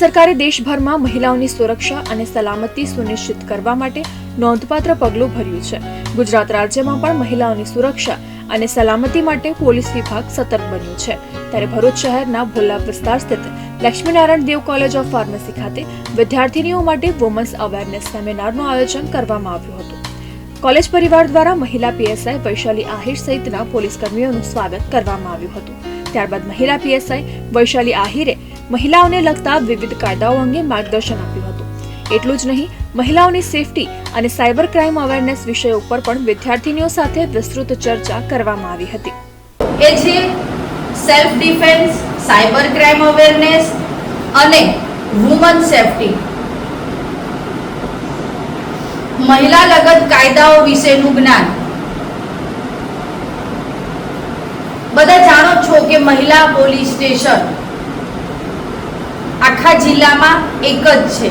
સરકારે દેશભરમાં મહિલાઓની સુરક્ષા અને સલામતી સુનિશ્ચિત કરવા માટે નોંધપાત્ર પગલું ભર્યું છે. ગુજરાત રાજ્યમાં પણ મહિલાઓની સુરક્ષા અને સલામતી માટે પોલીસ વિભાગ સતર્ક બન્યું છે. ત્યારે ભરૂચ શહેરના ભોલા વિસ્તાર સ્થિત Laxminarayan Dev college of pharmacy ખાતે વિદ્યાર્થીનીઓ માટે વુમન્સ અવેરનેસ સેમિનારનું આયોજન કરવામાં આવ્યું હતું. કોલેજ પરિવાર દ્વારા મહિલા પીએસઆઈ વૈશાલી આહિર સહિતના પોલીસ કર્મીઓનું સ્વાગત કરવામાં આવ્યું હતું. ત્યારબાદ મહિલા પીએસઆઈ વૈશાલી આહિરે મહિલાઓને લગતા વિવિધ કાયદાઓ અંગે માર્ગદર્શન આપ્યું હતું. એટલું જ નહીં, મહિલાઓની સેફટી અને સાયબર ક્રાઇમ અવેરનેસ વિષય ઉપર પણ વિદ્યાર્થીનીઓ સાથે વિસ્તૃત ચર્ચા કરવામાં આવી હતી. એ જે self defence cyber crime awareness અને વુમન સેફટી મહિલા લગત કાયદાઓ વિશેનું જ્ઞાન. બધા જાણો છો કે મહિલા પોલીસ સ્ટેશન આખા જિલ્લામાં એક જ છે.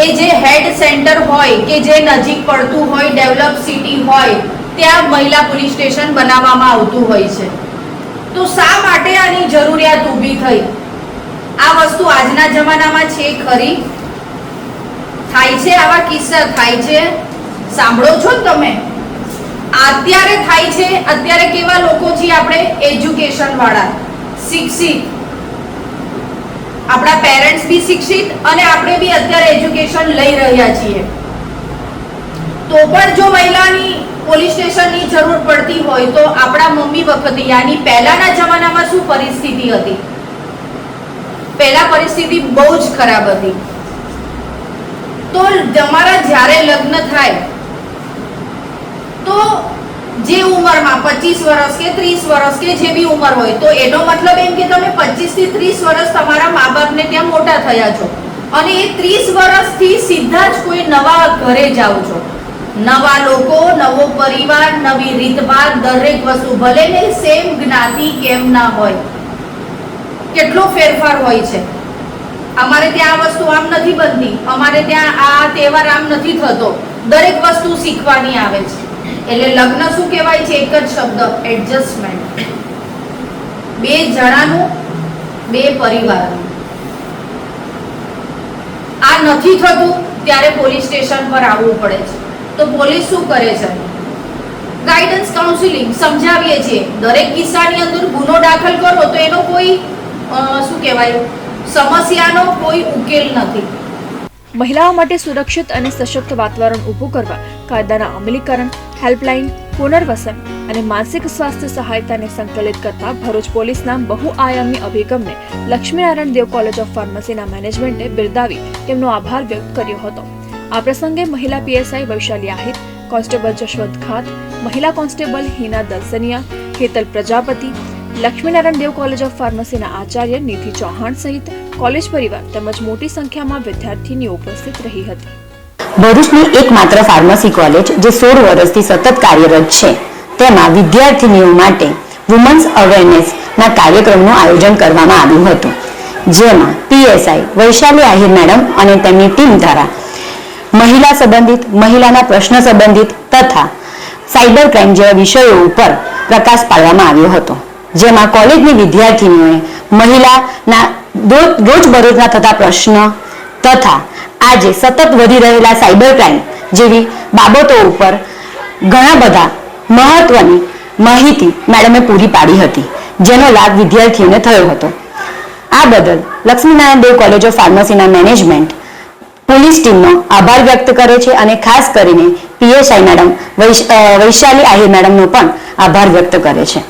એ જે હેડ સેન્ટર હોય કે જે નજીક પડતું હોય, ડેવલપ સિટી હોય, ત્યાં મહિલા પોલીસ સ્ટેશન બનાવવામાં આવતું હોય છે. તો શા માટે આની જરૂરિયાત ઊભી થઈ? આ વસ્તુ આજના જમાનામાં છે ખરી? થાય છે આવા કિસ્સા, થાય છે? સાંભળો છો તમે? અત્યારે થાય છે, અત્યારે કેવા લોકો છીએ આપણે એજ્યુકેશન વાળા? શિક્ષિત આપણા પેરેન્ટ્સ બી શિક્ષિત અને આપણે બી અત્યારે એજ્યુકેશન લઈ રહ્યા છીએ. તો પણ જો મહિલાની પોલીસ સ્ટેશનની જરૂર પડતી હોય તો આપણા મમ્મી વખતે, યાની પહેલાના જમાનામાં શું પરિસ્થિતિ હતી? પહેલા પરિસ્થિતિ બહુ જ ખરાબ હતી. તો તમારા જ્યારે લગ્ન થાય, તો જે ઉંમરમાં પચીસ વર્ષ કે ત્રીસ વર્ષ કે જે બી ઉંમર હોય, તો એનો મતલબ એમ કે તમે પચીસથી ત્રીસ વર્ષ તમારા મા બાપને ત્યાં મોટા થયા છો. અને એ ત્રીસ વર્ષથી સીધા જ કોઈ નવા ઘરે જાઓ છો. નવા લોકો, નવો પરિવાર, નવી રીતભાત, દરેક વસ્તુ, ભલે ને સેમ જ્ઞાતિ કેમ ના હોય. કેટલો ફેરફાર હોય છે. અમારે ત્યાં આ વસ્તુ આમ નથી બનતી. અમારે ત્યાં આ તહેવાર આમ નથી થતો. દરેક વસ્તુ શીખવાની આવે છે. એટલે લગ્ન શું કહેવાય છે? એક જ શબ્દ એડજસ્ટમેન્ટ બે જણાનું, બે પરિવારનું. આ નથી થતું ત્યારે પોલીસ સ્ટેશન પર આવવું પડે છે. તો પોલીસ શું કરે છે? ગાઈડન્સ કાઉન્સિલિંગ સમજાવીએ છીએ. દરેક કિસ્સાની અંદર ગુનો દાખલ કરો તો એનો કોઈ શું કહેવાય, સમસ્યાનો કોઈ ઉકેલ નથી. મહિલાઓ માટે સુરક્ષિત અને સશક્ત વાતાવરણ ઊભું કરવા કાયદાના અમલીકરણ હેલ્પલાઇન, પુનર્વસન અને માનસિક સ્વાસ્થ્ય સહાયતાને સંકલિત કરતા ભરૂચ પોલીસના બહુઆયામી અભિગમને લક્ષ્મીનારાયણ દેવ કોલેજ ઓફ ફાર્મસીના મેનેજમેન્ટે બિરદાવી તેમનો આભાર વ્યક્ત કર્યો હતો. આ પ્રસંગે મહિલા પીએસઆઈ વૈશાલી આહિર, કોન્સ્ટેબલ જશવંત ખાત, મહિલા constable Hina Dalsaniya Hetal Prajapati, Laxminarayan Dev college of ફાર્મસીના આચાર્ય નિધિ ચૌહાણ સહિત કોલેજ પરિવાર તેમજ મોટી સંખ્યામાં વિદ્યાર્થીની ઉપસ્થિત રહી હતી. ભરૂચની એકમાત્ર ફાર્મસી કોલેજ, જે સોળ વર્ષથી સતત કાર્યરત છે. તેમાં વિદ્યાર્થીનીઓ માટે વુમન્સ અવેરનેસના કાર્યક્રમનું આયોજન કરવામાં આવ્યું હતું. જેમાં પીએસઆઈ વૈશાલી આહિર મેડમ અને તેમની ટીમ દ્વારા મહિલા સંબંધિત, મહિલાના પ્રશ્ન સંબંધિત તથા સાયબર ક્રાઇમ જેવા વિષયો ઉપર પ્રકાશ પાડવામાં આવ્યો હતો. જેમાં કોલેજની વિદ્યાર્થીનીઓએ મહિલાના રોજ રોજબરોજના થતા પ્રશ્ન તથા આજે સતત વધી રહેલા સાયબર ક્રાઇમ જેવી બાબતો ઉપર ઘણા બધા મહત્વની માહિતી મેડમે પૂરી પાડી હતી, જેનો લાભ વિદ્યાર્થીઓને થયો હતો. આ બદલ લક્ષ્મીનારાયણ દેવ કોલેજ ઓફ ફાર્મસીના મેનેજમેન્ટ પોલીસ ટીમનો આભાર વ્યક્ત કરે છે અને ખાસ કરીને પીએસઆઈ મેડમ વૈશાલી આહિર મેડમનો પણ આભાર વ્યક્ત કરે છે.